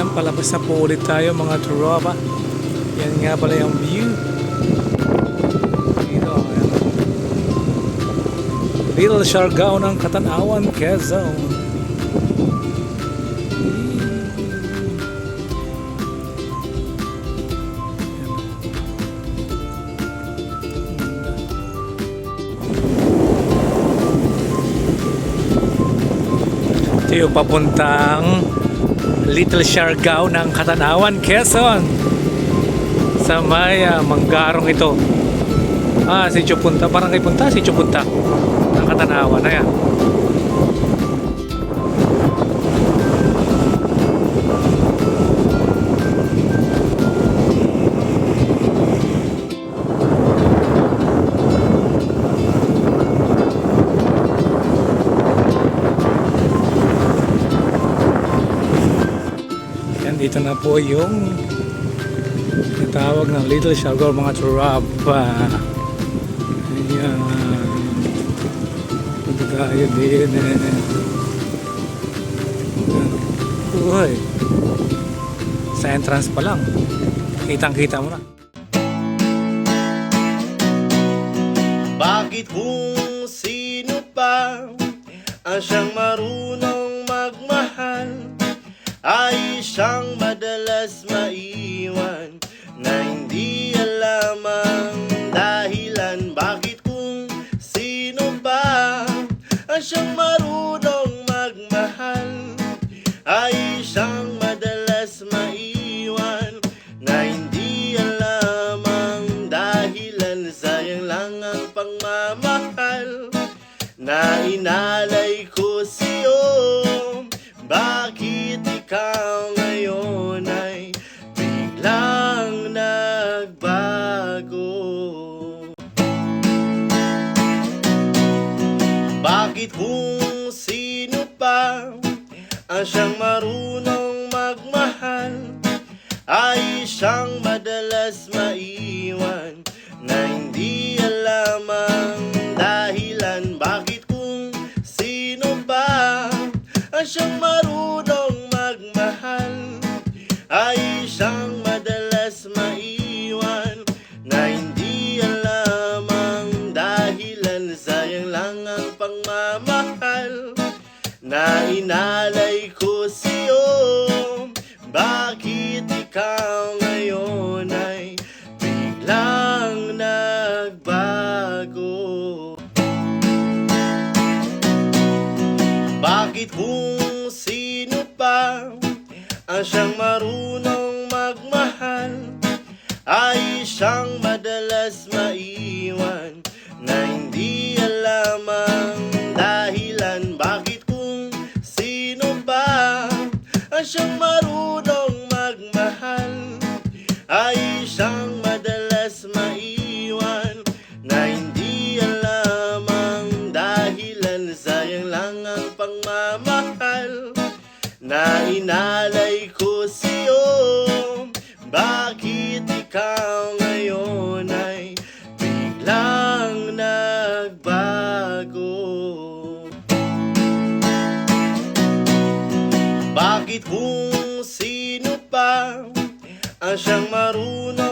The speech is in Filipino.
Ayan, palabas na po ulit tayo mga tropa. Yan nga pala yung view. Dito, ayan. Little Siargao ng Katanawan, Quezon. Ito yung papuntang Little Siargao ng Katanawan, Quezon. Sa may ah, manggarong ito. Ah, si Chupunta. Parang kay Punta, si Chupunta. Ng Katanawan. Ayan. Dito na po yung tawag ng Little Siargao mga tropa. Ayan. Punta tayo din eh. Uy. Sa entrance pa lang. Kitang kita mo na. Bakit kung sino pa ang siyang marunong magmahal ay siyang madalas maiwan na hindi nagbago. Bakit kung sino pa ang siyang marunong magmahal ay siyang madalas maiwan na hindi alam ang dahilan? Bakit kung sino ba ang siyang marunong pagmamahal na inalay ko sa'yo. Bakit ikaw ngayon ay biglang nagbago? Bakit kung sino pa ang siyang marunong Bakit kung sino pa ang siyang marunong